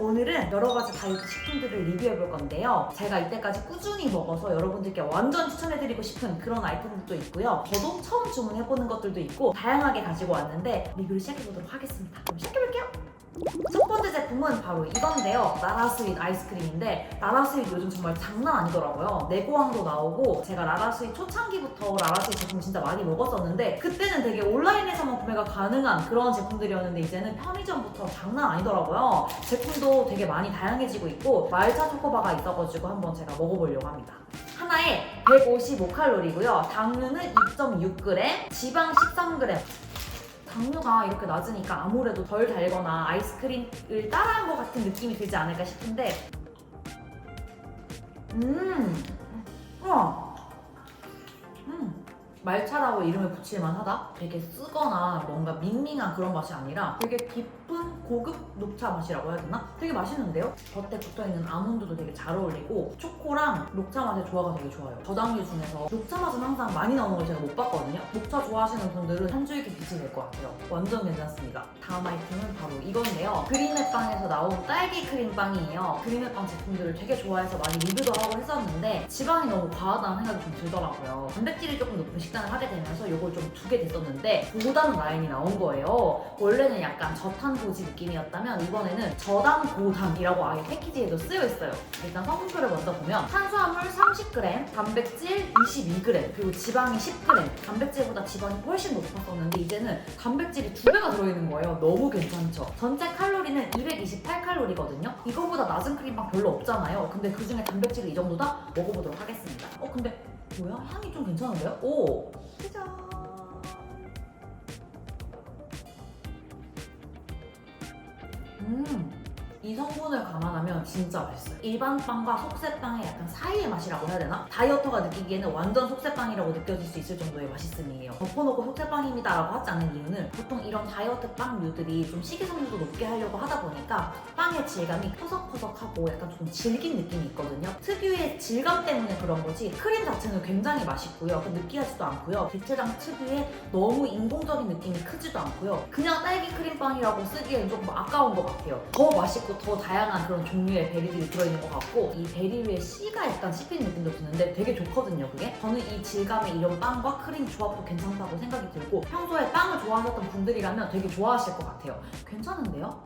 오늘은 여러 가지 다이어트 식품들을 리뷰해 볼 건데요. 제가 이때까지 꾸준히 먹어서 여러분들께 완전 추천해드리고 싶은 그런 아이템들도 있고요. 저도 처음 주문해보는 것들도 있고 다양하게 가지고 왔는데 리뷰를 시작해보도록 하겠습니다. 그럼 시작해볼게요. 첫 번째 제품은 바로 이건데요. 나라스윗 아이스크림인데 나라스윗 요즘 정말 장난 아니더라고요. 내고왕도 나오고 제가 나라스윗 초창기부터 나라스윗 제품 진짜 많이 먹었었는데 그때는 되게 온라인에서만 구매가 가능한 그런 제품들이었는데 이제는 편의점부터 장난 아니더라고요. 제품도 되게 많이 다양해지고 있고 말차 초코바가 있어가지고 한번 제가 먹어보려고 합니다. 하나에 155칼로리고요. 당류는 2.6g, 지방 13g. 당류가 이렇게 낮으니까 아무래도 덜 달거나 아이스크림을 따라한 것 같은 느낌이 들지 않을까 싶은데 음, 우와, 음, 말차라고 이름을 붙일만 하다? 되게 쓰거나 뭔가 밍밍한 그런 맛이 아니라 되게 깊은 고급 녹차 맛이라고 해야 되나? 되게 맛있는데요? 겉에 붙어있는 아몬드도 되게 잘 어울리고 초코랑 녹차 맛의 조화가 되게 좋아요. 저당류 중에서 녹차 맛은 항상 많이 나오는 걸 제가 못 봤거든요. 녹차 좋아하시는 분들은 한 줄기 빛이 될 것 같아요. 완전 괜찮습니다. 다음 아이템은 바로 이건데요. 그린햇빵에서 나온 딸기 크림 빵이에요. 그린햇빵 제품들을 되게 좋아해서 많이 리뷰도 하고 했었는데 지방이 너무 과하다는 생각이 좀 들더라고요. 단백질이 조금 높은 식단을 하게 되면서 이걸 좀 두게 됐었는데 고단 라인이 나온 거예요. 원래는 약간 저탄 고지 느낌이었다면 이번에는 저당 고당이라고 아예 패키지에도 쓰여 있어요. 일단 성분표를 먼저 보면 탄수화물 30g, 단백질 22g, 그리고 지방이 10g. 단백질보다 지방이 훨씬 높았었는데 이제는 단백질이 두 배가 들어있는 거예요. 너무 괜찮죠? 전체 칼로리는 228칼로리거든요. 이거보다 낮은 크림빵 별로 없잖아요. 근데 그 중에 단백질이 이 정도다? 먹어보도록 하겠습니다. 어 근데 괜찮은데요? 오! 이 성분을 감안하면 진짜 맛있어요. 일반 빵과 속세빵의 약간 사이의 맛이라고 해야 되나? 다이어터가 느끼기에는 완전 속세빵이라고 느껴질 수 있을 정도의 맛있음이에요. 덮어놓고 속세빵입니다 라고 하지 않는 이유는 보통 이런 다이어트 빵류들이 좀 식이섬유도 높게 하려고 하다 보니까 빵의 질감이 퍼석퍼석하고 약간 좀 질긴 느낌이 있거든요. 특유의 질감 때문에 그런 거지 크림 자체는 굉장히 맛있고요. 그 느끼하지도 않고요. 대체장 특유의 너무 인공적인 느낌이 크지도 않고요. 그냥 딸기 크림빵이라고 쓰기에는 조금 아까운 것 같아요. 더 맛있고 더 다양한 그런 종류의 베리들이 들어있는 것 같고 이 베리 위에 씨가 약간 씹히는 느낌도 드는데 되게 좋거든요 그게. 저는 이 질감의 이런 빵과 크림 조합도 괜찮다고 생각이 들고 평소에 빵을 좋아하셨던 분들이라면 되게 좋아하실 것 같아요. 괜찮은데요?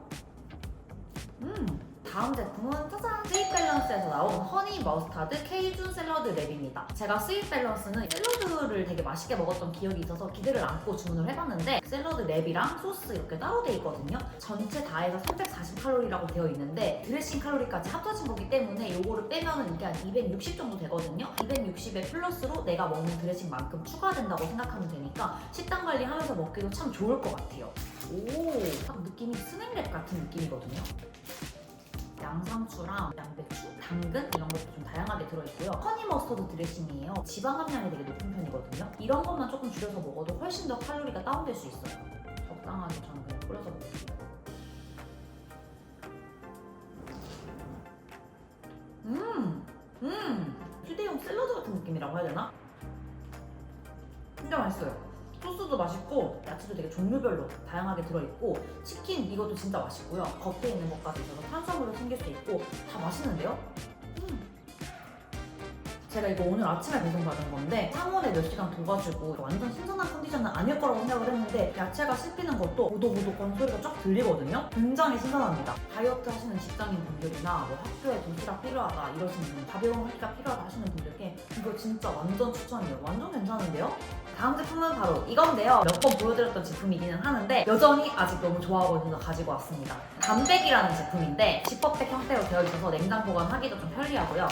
음 다음 제품은 짜잔! 스윗 밸런스에서 나온 허니 머스타드 케이준 샐러드 랩입니다. 제가 스윗 밸런스는 샐러드를 되게 맛있게 먹었던 기억이 있어서 기대를 안고 주문을 해봤는데 샐러드 랩이랑 소스 이렇게 따로 돼 있거든요. 전체 다 해서 340칼로리라고 되어 있는데 드레싱 칼로리까지 합쳐진 거기 때문에 이거를 빼면은 이게 한 260 정도 되거든요. 260에 플러스로 내가 먹는 드레싱만큼 추가된다고 생각하면 되니까 식단 관리하면서 먹기도 참 좋을 것 같아요. 오, 딱 느낌이 스낵랩 같은 느낌이거든요. 양상추랑 양배추, 당근 이런 것도 좀 다양하게 들어있고요. 허니 머스터드 드레싱이에요. 지방 함량이 되게 높은 편이거든요. 이런 것만 조금 줄여서 먹어도 훨씬 더 칼로리가 다운될 수 있어요. 적당하게 저는 그냥 뿌려서 먹을게요. 음, 음, 휴대용 샐러드 같은 느낌이라고 해야 되나? 진짜 맛있어요. 소스도 맛있고 야채도 되게 종류별로 다양하게 들어있고 치킨 이것도 진짜 맛있고요. 겉에 있는 것까지 있어서 탄수화물로 챙길 수 있고 다 맛있는데요? 음. 제가 이거 오늘 아침에 배송받은 건데 상온에 몇 시간 둬가지고 완전 신선한 컨디션은 아닐 거라고 생각을 했는데 야채가 씹히는 것도 오독오독 거는 소리가 쫙 들리거든요? 굉장히 신선합니다. 다이어트 하시는 직장인 분들이나 뭐 학교에 도시락 필요하다 이러시는 분, 가벼운 학기가 필요하다 하시는 분들께 이거 진짜 완전 추천이에요. 완전 괜찮은데요? 다음 제품은 바로 이건데요. 몇 번 보여드렸던 제품이기는 하는데 여전히 아직 너무 있어서 가지고 왔습니다. 담백이라는 제품인데 지퍼백 형태로 되어 있어서 냉장 보관하기도 좀 편리하고요.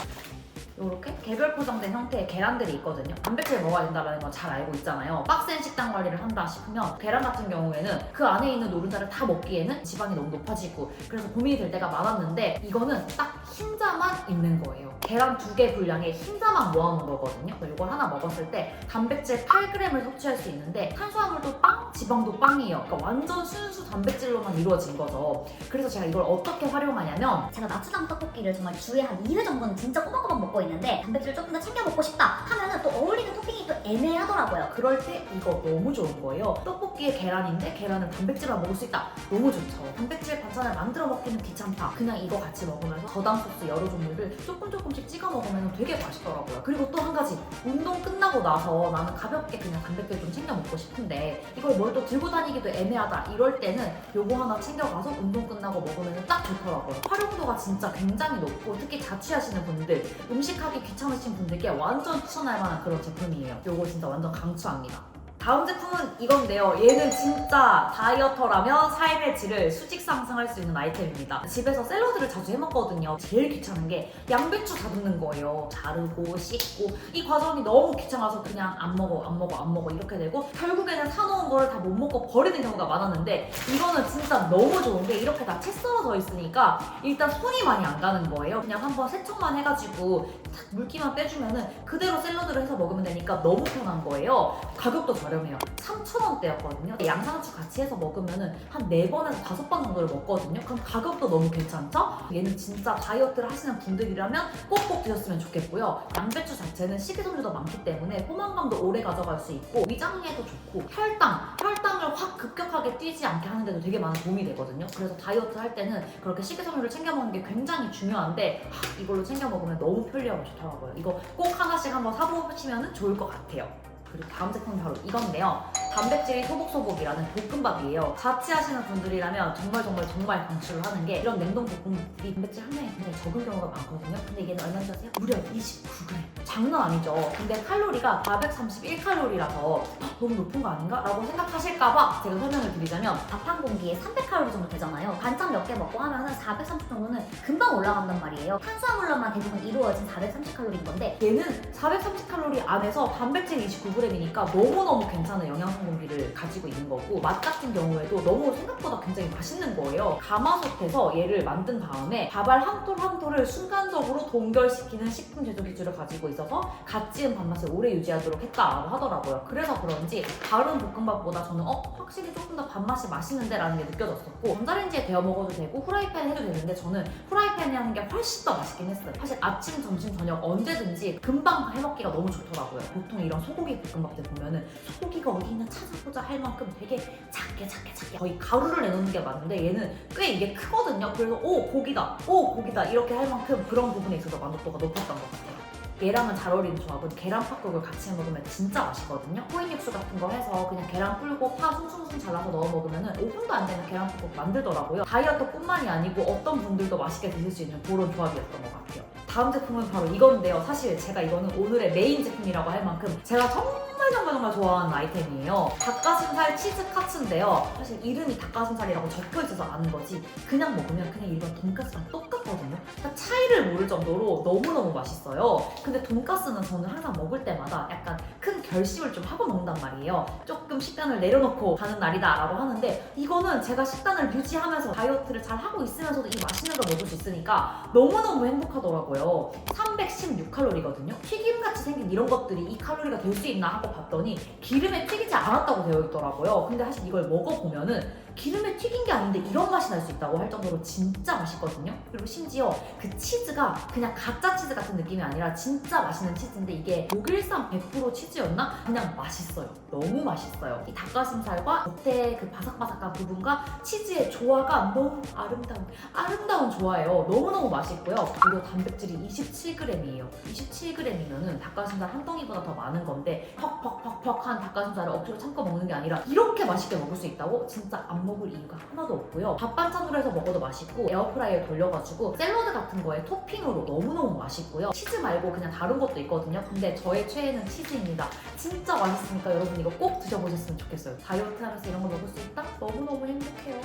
이렇게 개별 포장된 형태의 계란들이 있거든요. 단백질 먹어야 된다는 건 잘 알고 있잖아요. 빡센 식단 관리를 한다 싶으면 계란 같은 경우에는 그 안에 있는 노른자를 다 먹기에는 지방이 너무 높아지고 그래서 고민이 될 때가 많았는데 이거는 딱 흰자만 있는 거예요. 계란 두 개 분량에 흰자만 모아놓은 거거든요. 이걸 하나 먹었을 때 단백질 8g을 섭취할 수 있는데 탄수화물도 빵, 지방도 빵이에요. 그러니까 완전 순수 단백질로만 이루어진 거죠. 그래서 제가 이걸 어떻게 활용하냐면 제가 나초장 떡볶이를 정말 주에 한 2회 정도는 진짜 꼬박꼬박 먹고 있는데 단백질을 조금 더 챙겨 먹고 싶다 하면은 또 어울리는 토핑이 또 애매하더라고요. 그럴 때 이거 너무 좋은 거예요. 떡볶이에 계란인데 계란은 단백질만 먹을 수 있다. 너무 좋죠. 단백질 반찬을 만들어 먹기는 귀찮다. 그냥 이거 같이 먹으면서 저당 소스 여러 종류를 조금 조금씩 찍어 먹으면 되게 맛있더라고요. 그리고 또 한 가지 운동 끝나고 나서 나는 가볍게 그냥 단백질 좀 챙겨 먹고 싶은데 이걸 뭘 또 들고 다니기도 애매하다. 이럴 때는 요거 하나 챙겨가서 운동 끝나고 먹으면 딱 좋더라고요. 활용도가 진짜 굉장히 높고 특히 자취하시는 분들 음식하기 귀찮으신 분들께 완전 추천할 만한 그런 제품이에요. 요거 진짜 완전 강추합니다. 다음 제품은 이건데요. 얘는 진짜 다이어터라면 삶의 질을 수직 상승할 수 있는 아이템입니다. 집에서 샐러드를 자주 해 먹거든요. 제일 귀찮은 게 양배추 다듬는 거예요. 자르고 씻고 이 과정이 너무 귀찮아서 그냥 안 먹어 안 먹어 안 먹어 이렇게 되고 결국에는 사놓은 거를 다 못 먹고 버리는 경우가 많았는데 이거는 진짜 너무 좋은 게 이렇게 다 채 썰어져 있으니까 일단 손이 많이 안 가는 거예요. 그냥 한번 세척만 해가지고 탁 물기만 빼주면은 그대로 샐러드를 해서 먹으면 되니까 너무 편한 거예요. 가격도 저렴 해요. 3,000원대였거든요. 양상추 같이 해서 먹으면은 한 4번에서 5번 정도를 먹거든요. 그럼 가격도 너무 괜찮죠? 얘는 진짜 다이어트를 하시는 분들이라면 꼭꼭 드셨으면 좋겠고요. 양배추 자체는 식이섬유도 많기 때문에 포만감도 오래 가져갈 수 있고 위장에도 좋고 혈당, 혈당을 확 급격하게 뛰지 않게 하는데도 되게 많은 도움이 되거든요. 그래서 다이어트 할 때는 그렇게 식이섬유를 챙겨 먹는 게 굉장히 중요한데 하, 이걸로 챙겨 먹으면 너무 편리하고 좋더라고요. 이거 꼭 하나씩 한번 사보시면 좋을 것 같아요. 그리고 다음 제품이 바로 이건데요. 단백질이 소복소복이라는 볶음밥이에요. 자취하시는 분들이라면 정말 정말 정말 강추를 하는 게 이런 냉동 볶음밥이 단백질 함량이 굉장히 적은 경우가 많거든요. 근데 얘는 얼마인지 아세요? 무려 29g. 장난 아니죠. 근데 칼로리가 431칼로리라서 너무 높은 거 아닌가? 라고 생각하실까봐 제가 설명을 드리자면 밥 한 공기에 300칼로리 정도 되잖아요. 반찬 몇 개 먹고 하면 은 430 정도는 금방 올라간단 말이에요. 탄수화물로만 대부분 이루어진 430칼로리인 건데 얘는 430칼로리 안에서 단백질 29g이니까 너무너무 괜찮은 영양 성분비를 가지고 있는 거고 맛 같은 경우에도 너무 생각보다 굉장히 맛있는 거예요. 가마솥에서 얘를 만든 다음에 밥알 한 톨 한 톨을 순간적으로 동결시키는 식품 제조 기술을 가지고 있어서 갓 지은 밥맛을 오래 유지하도록 했다고 하더라고요. 그래서 그런지 다른 볶음밥보다 저는 어? 확실히 조금 더 밥맛이 맛있는데 라는 게 느껴졌었고 전자레인지에 데워 먹어도 되고 후라이팬에 해도 되는데 저는 후라이팬에 하는 게 훨씬 더 맛있긴 했어요. 사실 아침, 점심, 저녁 언제든지 금방 해먹기가 너무 좋더라고요. 보통 이런 소고기 볶음밥들 보면은 소고기가 어디 있나 찾아보자 할 만큼 되게 작게 작게 작게 거의 가루를 내놓는 게 많은데 얘는 꽤 이게 크거든요. 그래서 오 고기다, 오 고기다 이렇게 할 만큼 그런 부분에 있어서 만족도가 높았던 것 같아요. 얘랑은 잘 어울리는 조합은 계란 팥국을 같이 해 먹으면 진짜 맛있거든요. 코인 육수 같은 거 해서 그냥 계란 풀고 파 숭숭숭 잘라서 넣어 먹으면 5분도 안 되는 계란 팥국 만들더라고요. 다이어트뿐만이 아니고 어떤 분들도 맛있게 드실 수 있는 그런 조합이었던 것 같아요. 다음 제품은 바로 이건데요. 사실 제가 이거는 오늘의 메인 제품이라고 할 만큼 제가 정말 정말 좋아하는 아이템이에요. 닭가슴살 치즈 카츠인데요. 사실 이름이 닭가슴살이라고 적혀 있어서 아는 거지. 그냥 먹으면 그냥 일반 돈까스랑 똑같거든요. 그러니까 차이를 모를 정도로 너무너무 맛있어요. 근데 돈까스는 저는 항상 먹을 때마다 약간 큰 결심을 좀 하고 먹는단 말이에요. 조금 식단을 내려놓고 가는 날이다 라고 하는데 이거는 제가 식단을 유지하면서 다이어트를 잘 하고 있으면서도 이 맛있는 걸 먹을 수 있으니까 너무너무 행복하더라고요. 316칼로리거든요. 튀김같이 생긴 이런 것들이 이 칼로리가 될 수 있나 하고 봤더니 기름에 튀기지 않았다고 되어 있더라고요. 근데 사실 이걸 먹어보면은 기름에 튀긴 게 아닌데 이런 맛이 날 수 있다고 할 정도로 진짜 맛있거든요. 그리고 심지어 그 치즈가 그냥 가짜 치즈 같은 느낌이 아니라 진짜 맛있는 치즈인데 이게 독일산 100% 치즈였나? 그냥 맛있어요. 너무 맛있어요. 이 닭가슴살과 겉에 그 바삭바삭한 부분과 치즈의 조화가 너무 아름다운 아름다운 조화예요. 너무너무 맛있고요. 그리고 단백질이 27g이에요. 27g이면은 닭가슴살 한 덩이보다 더 많은 건데 퍽퍽퍽퍽한 닭가슴살을 억지로 참고 먹는 게 아니라 이렇게 맛있게 먹을 수 있다고 진짜 안 먹을 이유가 하나도 없고요. 밥 반찬으로 해서 먹어도 맛있고 에어프라이어에 돌려가지고 샐러드 같은 거에 토핑으로 너무너무 맛있고요. 치즈 말고 그냥 다른 것도 있거든요. 근데 저의 최애는 치즈입니다. 진짜 맛있으니까 여러분 이거 꼭 드셔보셨으면 좋겠어요. 다이어트 하면서 이런 거 먹을 수 있다? 너무너무 행복해요.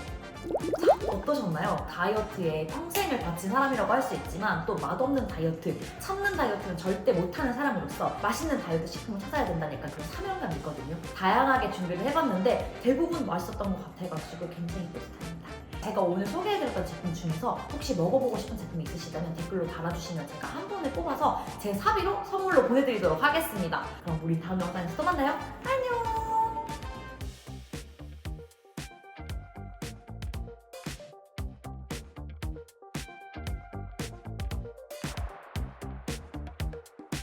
자, 어떠셨나요? 다이어트에 평생을 바친 사람이라고 할 수 있지만 또 맛없는 다이어트, 참는 다이어트는 절대 못하는 사람으로서 맛있는 다이어트 식품을 찾아야 약간 그런 사명감이 있거든요. 다양하게 준비를 해봤는데 대부분 맛있었던 것 같아가지고 굉장히 뿌듯합니다. 제가 오늘 소개해드렸던 제품 중에서 혹시 먹어보고 싶은 제품이 있으시다면 댓글로 달아주시면 제가 한 분을 뽑아서 제 사비로 선물로 보내드리도록 하겠습니다. 그럼 우리 다음 영상에서 또 만나요. 안녕!